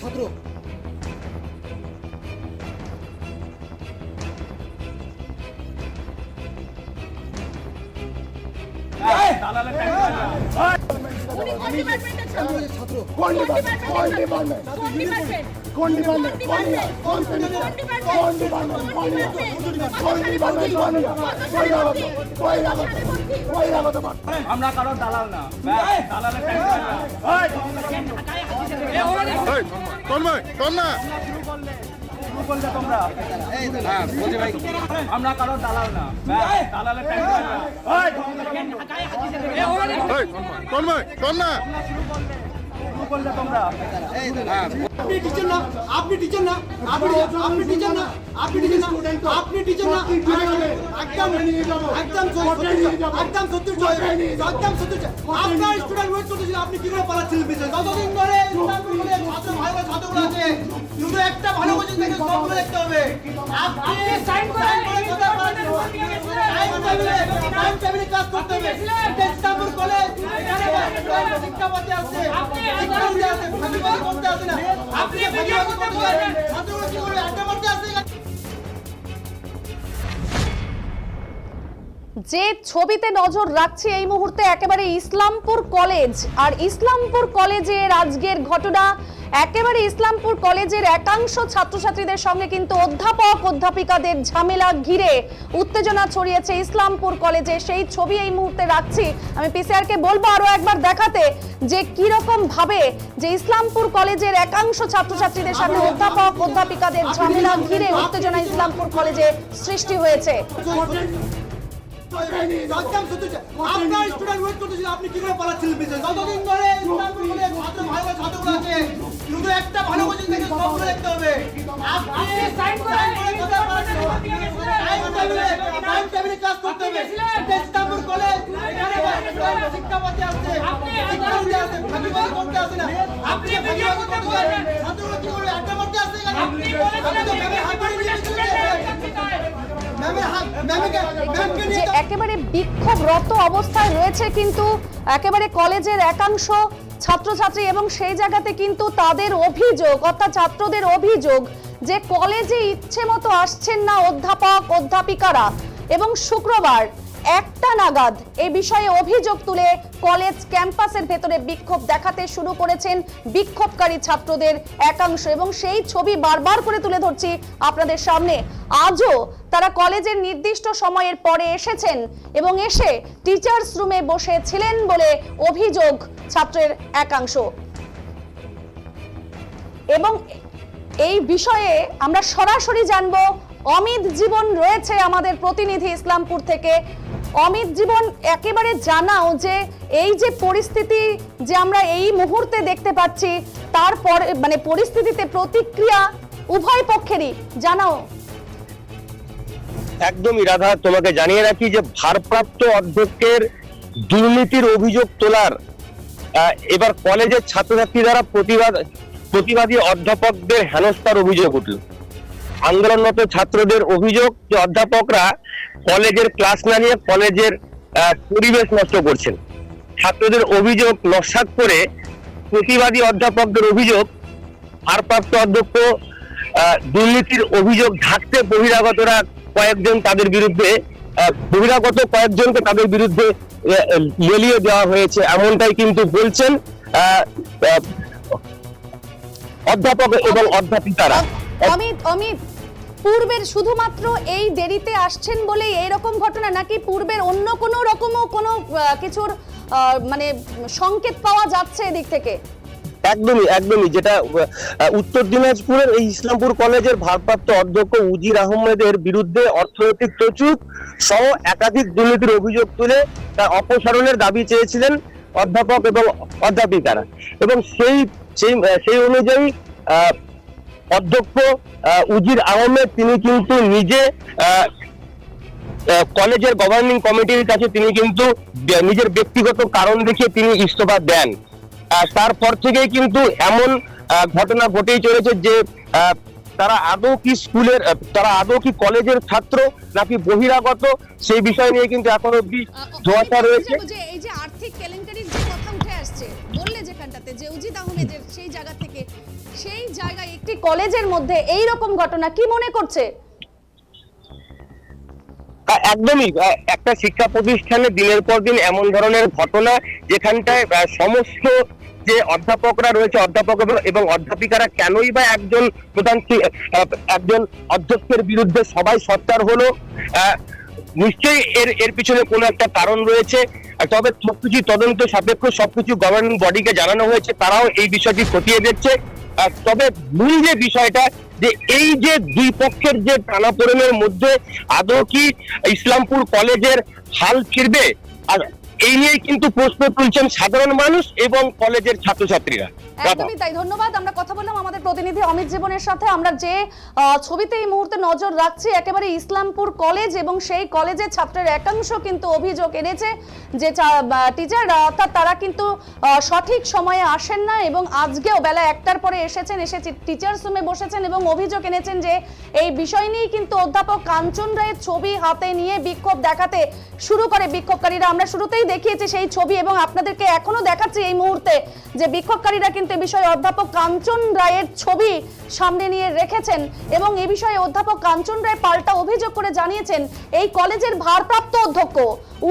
ছাত্র? আমরা কারও দালাল না। দালালের তন্ময় তন্ময়। শুরু করলে আমরা কারও দালাল না। দালালের তন্ময়। করলে তোমরা? আপনি টিচার না আপনি টিচার না আপনি আপনি টিচার না আপনি টিচার না আপনি টিচার না একদম একদম সত্যি একদম সত্যি একদম সত্যি আপনার স্টুডেন্ট ওয়েট করতেছিল আপনি কি করে পালাচ্ছিলেন পিছনে যতদিন ধরে ছাত্র ভাই ভাই ছাত্রগুলো আছে শুধু একটা ভালো কোচিং থেকে সবগুলো দেখতে হবে। আপনি সাইন করে টাইম টেবিলে কাজ করতে হবে। এটা ইসলামপুর কলেজ শিক্ষাপতি আছে। শিক্ষাপতি আছে ফাঁকিবাজি করতে আসে না আপনি ফাঁকিবাজি করতে পারবেন ছাত্রগুলো কি করবে? আড্ডা মারতে আসে যে ছবিতে নজর রাখছি এই মুহূর্তে একেবারে ইসলামপুর কলেজ। আর ইসলামপুর কলেজের আজকের ঘটনা একেবারে ইসলামপুর কলেজের একাংশ ছাত্রছাত্রীদের সঙ্গে কিন্তু অধ্যাপক অধ্যাপিকাদের ঝামেলা ঘিরে উত্তেজনা ছড়িয়েছে ইসলামপুর কলেজে। সেই ছবি এই মুহূর্তে রাখছি। আমি পিসিআর কে বলব আরও একবার দেখাতে যে কি রকম ভাবে যে ইসলামপুর কলেজের একাংশ ছাত্রছাত্রীদের সাথে অধ্যাপক অধ্যাপিকাদের ঝামেলা ঘিরে উত্তেজনা ইসলামপুর কলেজে সৃষ্টি হয়েছে। আপনার স্টুডেন্ট ওয়েট করতেছিল আপনি কি করে পালাচ্ছিলেন পিছনে যতদিন ধরে ছাত্র ভাই ভাই ছাত্রগুলো আছে শুধু একটা ভালো কোচিং থেকে সবগুলো দেখতে হবে। আপনি সাইন করে টেবিলে টাইম টেবিলে কাজ করতে হবে। ইসলামপুর কলেজ শিক্ষাপতি আছে শিক্ষাপতি আছে ফাঁকিবাজি করতে আসে না। আপনি ফাঁকিবাজি করতে ছাত্রগুলো কি করবে? আড্ডা মারতে আসে আপনি তো ম্যামের হাত ধরে নিয়ে ম্যামের হাত ম্যামকে ম্যামকে যে একেবারে বিক্ষোভরত অবস্থায় রয়েছে কিন্তু একেবারে কলেজের একাংশ ছাত্রছাত্রী এবং সেই জায়গাতে কিন্তু তাদের অভিযোগ অর্থাৎ ছাত্রদের অভিযোগ যে কলেজে ইচ্ছে মতো আসছেন না অধ্যাপক অধ্যাপিকারা। এবং শুক্রবার একটা নাগাদ এই বিষয়ে অভিযোগ তুলে কলেজ ক্যাম্পাসের ভেতরে বিক্ষোভ দেখাতে শুরু করেছেন বিক্ষোভকারী ছাত্রদের একাংশ এবং সেই ছবি বারবার করে তুলে ধরছি আপনাদের সামনে। আজও তারা কলেজের নির্দিষ্ট সময়ের পরে এসেছেন এবং এসে টিচার্স রুমে বসে ছিলেন বলে অভিযোগ ছাত্রের একাংশ। এবং এই বিষয়ে আমরা সরাসরি জানব অমিত জীবন রয়েছে আমাদের প্রতিনিধি ইসলামপুর থেকে। অমিত জীবন, একেবারে জানাও যে এই যে পরিস্থিতি যে আমরা এই মুহূর্তে দেখতে পাচ্ছি, তারপর মানে পরিস্থিতিতে প্রতিক্রিয়া উভয় পক্ষেরই। জানাও। একদমই রাধা তোমাকে জানিয়ে রাখি যে ভারপ্রাপ্ত অধ্যক্ষের দুর্নীতির অভিযোগ তোলার এবার কলেজের ছাত্রছাত্রী দ্বারা প্রতিবাদ, প্রতিবাদী অধ্যাপকদের হেনস্থার অভিযোগ উঠল। আন্দোলনরত ছাত্রদের অভিযোগ যে অধ্যাপকরা কলেজের ক্লাস না নিয়ে কলেজের পরিবেশ নষ্ট করছেন। ছাত্রদের অভিযোগ নস্বাত করে প্রতিবাদী অধ্যাপকদের অভিযোগ, ভারপ্রাপ্ত অধ্যক্ষ দুর্নীতির অভিযোগ ঢাকতে বহিরাগতরা কয়েকজন তাদের বিরুদ্ধে বহিরাগত কয়েকজনকে তাদের বিরুদ্ধে লেলিয়ে দেওয়া হয়েছে, এমনটাই কিন্তু বলছেন অধ্যাপক এবং অধ্যাপিকারা। অমিত অমিত পূর্বের শুধুমাত্র এই দেরিতে আসছেন বলে এইরকম ঘটনা নাকি পূর্বের অন্য কোনো রকমও কোনো কিছুর মানে সংকেত পাওয়া যাচ্ছে এদিক থেকে? একদমই একদমই। যেটা উত্তর দিনাজপুরের এই ইসলামপুর কলেজের ভারপ্রাপ্ত অধ্যক্ষ উজির আহমেদের বিরুদ্ধে অর্থনৈতিক প্রচুর সহ একাধিক দুর্নীতির অভিযোগ তুলে তার অপসারণের দাবি চেয়েছিলেন অধ্যাপক এবং অধ্যাপিকারা। এবং সেই সেই সেই অনুযায়ী অধ্যক্ষ উজির আহমেদ তিনি কিন্তু নিজে কলেজের গভর্নিং কমিটির কাছে তিনি কিন্তু নিজের ব্যক্তিগত কারণ দেখিয়ে তিনি ইস্তফা দেন। তারপর থেকেই কিন্তু এমন ঘটনা ঘটেই চলেছে যে তারা আদৌ কি স্কুলের তারা আদৌ কি কলেজের ছাত্র নাকি বহিরাগত সেই বিষয় নিয়ে কিন্তু এখন অব্দি ধোয়াশা রয়েছে। যে এই যে আর্থিক কেলেঙ্কারির যে কথা উঠে আসছে বললে যেখানটাতে যে উজিত আহমেদের সেই জায়গা থেকে সেই জায়গায় একটি কলেজের মধ্যে এই রকম ঘটনা কি মনে করছে? একদমই। একটা শিক্ষা প্রতিষ্ঠানে দিনের পর দিন এমন ধরনের ঘটনা যেখানটায় সমস্ত যে অধ্যাপকরা রয়েছে, অধ্যাপক এবং- অধ্যাপিকারা কেনই বা একজন প্রধান একজন অধ্যক্ষের বিরুদ্ধে সবাই সত্যার হলো নিশ্চয়ই এর এর পিছনে কোনো একটা কারণ রয়েছে। তবে সবকিছু তদন্ত সাপেক্ষ সবকিছু গভর্নিং বডিকে জানানো হয়েছে, তারাও এই বিষয়টি খতিয়ে দেখছে। তবে মূল যে বিষয়টা যে এই যে দুই পক্ষের যে টানাপোড়েনের মধ্যে আদৌ কি ইসলামপুর কলেজের হাল ফিরবে? আর এই নিয়ে কিন্তু প্রশ্ন তুলছেন সাধারণ মানুষ এবং কলেজের ছাত্রছাত্রীরা। তাই, ধন্যবাদ, আমরা কথা প্রতিনিধি অমিত জীবনের সাথে আমরা যে ছবিতে এই মুহূর্তে নজর রাখছি, একেবারে ইসলামপুর কলেজ এবং সেই কলেজের ছাত্রের একাংশ কিন্তু অভিযোগ এনেছে যে টিচার অর্থাৎ তারা কিন্তু সঠিক সময়ে আসেন না এবং আজকেও বেলা একটার পরে এসেছেন, এসে টিচার্স রুমে বসেছেন এবং অভিযোগ এনেছেন যে, এই বিষয় নিয়েই কিন্তু অধ্যাপক কাঞ্চন রায়ের ছবি হাতে নিয়ে বিক্ষোভ দেখাতে শুরু করে বিক্ষোভকারীরা। আমরা শুরুতেই দেখিয়েছি সেই ছবি এবং আপনাদেরকে এখনও দেখাচ্ছি এই মুহূর্তে যে বিক্ষোভকারীরা কিন্তু বিষয়ে অধ্যাপক কাঞ্চন রায়ের ছবি সামনে নিয়ে রেখেছেন এবং এ বিষয়ে অধ্যাপক কাঞ্চন রায় পাল্টা অভিযোগ করে জানিয়েছেন, এই কলেজের ভারপ্রাপ্ত অধ্যক্ষ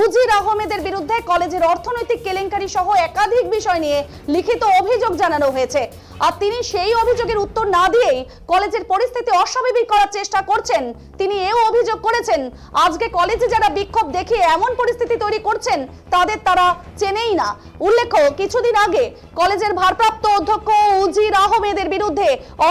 উজির আহমেদের বিরুদ্ধে কলেজের অর্থনৈতিক কেলেঙ্কারি সহ একাধিক বিষয় নিয়ে লিখিত অভিযোগ জানানো হয়েছে। আর তিনি সেই অভিযোগের উত্তর না দিয়েই কলেজের পরিস্থিতি অস্বাভাবিক করার চেষ্টা করছেন। তিনি এও অভিযোগ করেছেন, আজকে কলেজে যারা বিক্ষোভ দেখিয়ে এমন পরিস্থিতি তৈরি করছেন, তাদের তারা চেনেই না। উল্লেখ্য, কিছুদিন আগে কলেজের ভারপ্রাপ্ত অধ্যক্ষ উজির আহমেদের বিরুদ্ধে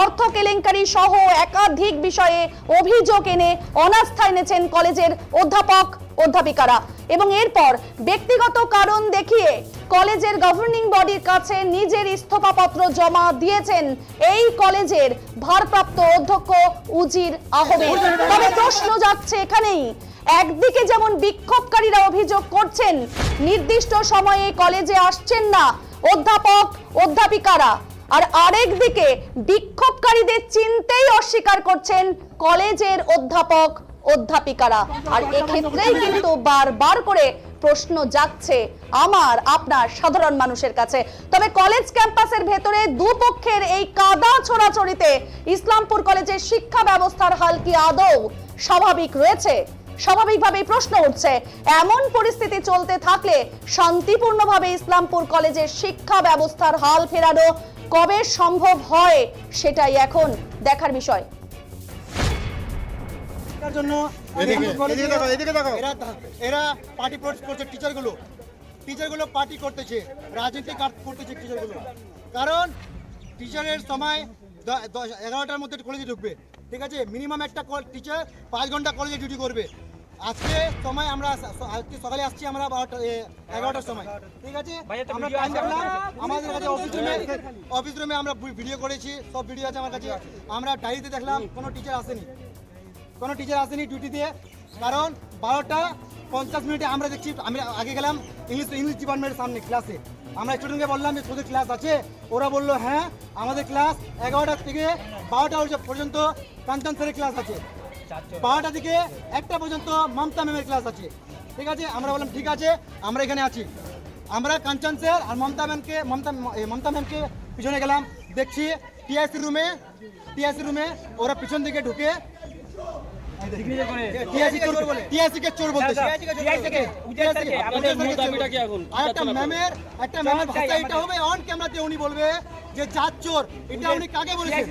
অর্থ কেলেঙ্কারি সহ একাধিক বিষয়ে অভিযোগ এনে অনাস্থা এনেছেন কলেজের অধ্যাপক অধ্যাপিকারা। এবং এরপর ব্যক্তিগত কারণ দেখিয়ে কলেজের গভর্নিং বডির কাছে নিজের ইস্তফাপত্র জমা দিয়েছেন এই কলেজের ভারপ্রাপ্ত অধ্যক্ষ উজির আহমেদ। তবে প্রশ্ন যাচ্ছে এখানেই, একদিকে যেমন বিক্ষোভকারীরা অভিযোগ করছেন, নির্দিষ্ট সময়ে কলেজে আসছেন না অধ্যাপক অধ্যাপিকারা। আর আরেক দিকে বিক্ষোভকারীদের চিনতেই অস্বীকার করছেন কলেজের অধ্যাপক, অধ্যাপিকারা। আর এক্ষেত্রেই কিন্তু বারবার করে প্রশ্ন যাচ্ছে আমার, আপনার সাধারণ মানুষের কাছে। তবে কলেজ ক্যাম্পাসের ভেতরে দুপক্ষের এই কাদা ছোড়াছড়িতে ইসলামপুর কলেজের শিক্ষা ব্যবস্থার হাল কি আদৌ স্বাভাবিক রয়েছে? স্বাভাবিকভাবেই প্রশ্ন উঠছে, এমন পরিস্থিতি চলতে থাকলে শান্তিপূর্ণভাবে ইসলামপুর কলেজের শিক্ষা ব্যবস্থার হাল ফেরানো কবে সম্ভব হয় সেটাই এখন দেখার বিষয়। জন্য এদিকে, কলেজে- এদিকে তাকাও, এদিকে তাকাও। এরা এরা পার্টি করছে টিচারগুলো টিচারগুলো পার্টি করতেছে রাজনীতি করতেছে টিচারগুলো কারণ টিচারের সময় এগারোটার মধ্যে কলেজে ঢুকবে। ঠিক আছে? মিনিমাম একটা টিচার পাঁচ ঘণ্টা কলেজে ডিউটি করবে। আজকে সময় আমরা আজকে সকালে আসছি আমরা বারোটা এগারোটার সময়। ঠিক আছে? আমরা টাইম দেখলাম। আমাদের কাছে অফিস রুমে অফিস রুমে আমরা ভিডিও করেছি সব ভিডিও আছে আমার কাছে। আমরা ডায়েরিতে দেখলাম কোনো টিচার আসেনি। কোনো টিচার আসেনি ডিউটি দিয়ে। কারণ বারোটা পঞ্চাশ মিনিটে আমরা দেখছি আমি আগে গেলাম ইংলিশ ইংলিশ ডিপার্টমেন্টের সামনে ক্লাসে আমরা স্টুডেন্টকে বললাম যে তোদের ক্লাস আছে? ওরা বলল হ্যাঁ আমাদের ক্লাস এগারোটা থেকে বারোটা পর্যন্ত কাঞ্চন স্যারের ক্লাস আছে। বারোটা থেকে একটা পর্যন্ত মমতা ম্যামের ক্লাস আছে। ঠিক আছে? আমরা বললাম ঠিক আছে আমরা এখানে আছি। আমরা কাঞ্চন স্যার আর মমতা ম্যামকে মমতা মমতা ম্যামকে পিছনে গেলাম। দেখছি টিআইসি রুমে টিআইসি রুমে ওরা পিছন দিকে ঢুকে একটা ম্যামের একটা ম্যামের ভাষা এটা হবে অন ক্যামেরাতে উনি বলবে যে জাত চোর এটা উনি কাকে বলেছেন?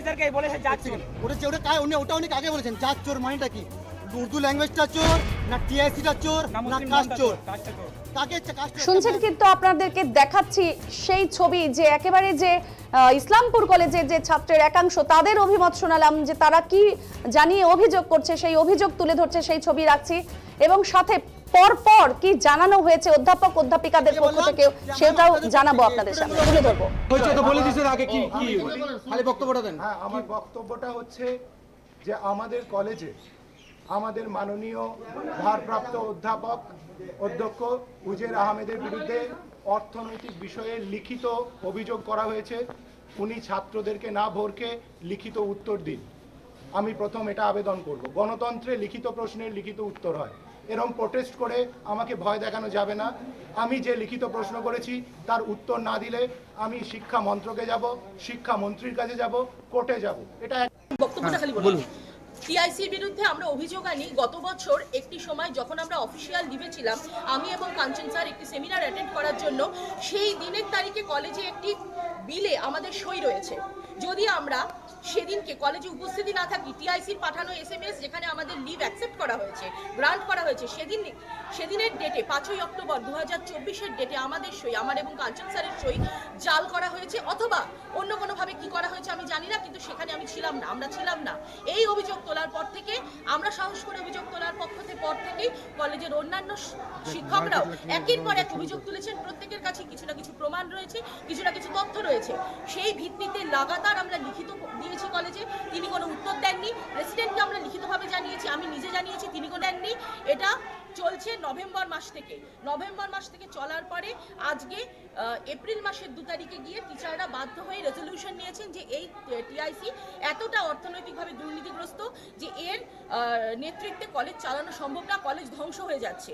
ওটা ওটা কাকে উনি ওটা উনি কাকে বলেছেন? জাত চোর মানেটা কি? উর্দু ল্যাঙ্গুয়েজটা চোর না টিআইসিটা চোর না কাস্ট চোর? শুনছেন কিন্তু আপনাদেরকে দেখাচ্ছি সেই ছবি যে একেবারে যে ইসলামপুর কলেজের যে ছাত্রের একাংশ তাদের অভিমত শোনালাম যে তারা কি জানিয়ে অভিযোগ করছে সেই অভিযোগ তুলে ধরছে সেই ছবি রাখছি। এবং সাথে পর পর কি জানানো হয়েছে? অধ্যাপক অধ্যাপিকাদের পক্ষ থেকে সেটাও জানাব আপনাদের সামনে। তুলে ধরবো। বলে আগে কি কি খালি বক্তব্যটা দেন। হ্যাঁ আমার বক্তব্যটা হচ্ছে যে আমাদের কলেজে আমাদের মাননীয় ভারপ্রাপ্ত অধ্যাপক অধ্যক্ষ উজের আহমেদের বিরুদ্ধে অর্থনৈতিক বিষয়ে লিখিত অভিযোগ করা হয়েছে। উনি ছাত্রদেরকে না ভরকে লিখিত উত্তর দিন। আমি প্রথম এটা আবেদন করব। গণতন্ত্রে লিখিত প্রশ্নের লিখিত উত্তর হয়। এরম প্রোটেস্ট করে আমাকে ভয় দেখানো যাবে না। আমি যে লিখিত প্রশ্ন করেছি তার উত্তর না দিলে আমি শিক্ষা মন্ত্রকে যাব শিক্ষা মন্ত্রীর কাছে যাব কোর্টে যাব। এটা বক্তব্যটা খালি বলুন। টিআইসির বিরুদ্ধে আমরা অভিযোগ আনি গত বছর একটি সময় যখন আমরা অফিসিয়াল লিভে ছিলাম আমি এবং কাঞ্চন স্যার একটি সেমিনার অ্যাটেন্ড করার জন্য সেই দিনের তারিখে কলেজে একটি বিলে আমাদের সই রয়েছে। যদি আমরা সেদিনকে কলেজে উপস্থিতি না থাকি টিআইসির পাঠানো এসএমএস যেখানে আমাদের লিভ অ্যাকসেপ্ট করা হয়েছে গ্রান্ট করা হয়েছে সেদিন সেদিনের ডেটে পাঁচই অক্টোবর দু হাজার চব্বিশের ডেটে আমাদের সই আমার এবং কাঞ্চন স্যারের সই জাল করা হয়েছে অথবা অন্য কোনোভাবে কি করা হয়েছে আমি জানি না কিন্তু সেখানে আমি ছিলাম না আমরা ছিলাম না। এই অভিযোগ তোলার পর থেকে আমরা সাহস করে অভিযোগ তোলার পক্ষ থেকে পর থেকেই কলেজের অন্যান্য শিক্ষকরাও একের পর এক অভিযোগ তুলেছেন প্রত্যেকের কাছে কিছু না কিছু প্রমাণ রয়েছে কিছু না কিছু তথ্য রয়েছে। সেই ভিত্তিতে লাগাতার আমরা লিখিত দিয়েছি কলেজে তিনি কোনো উত্তর দেননি প্রেসিডেন্টকে আমরা লিখিতভাবে জানিয়েছি আমি নিজে জানিয়েছি তিনি কোনো দেননি। এটা চলছে নভেম্বর মাস থেকে। নভেম্বর মাস থেকে চলার পরে আজকে এপ্রিল মাসের দু তারিখে গিয়ে টিচাররা বাধ্য হয়ে রেজলিউশন নিয়েছেন যে এই টিআইসি এতটা অর্থনৈতিকভাবে দুর্নীতিগ্রস্ত যে এর নেতৃত্বে কলেজ চালানো সম্ভব না কলেজ ধ্বংস হয়ে যাচ্ছে।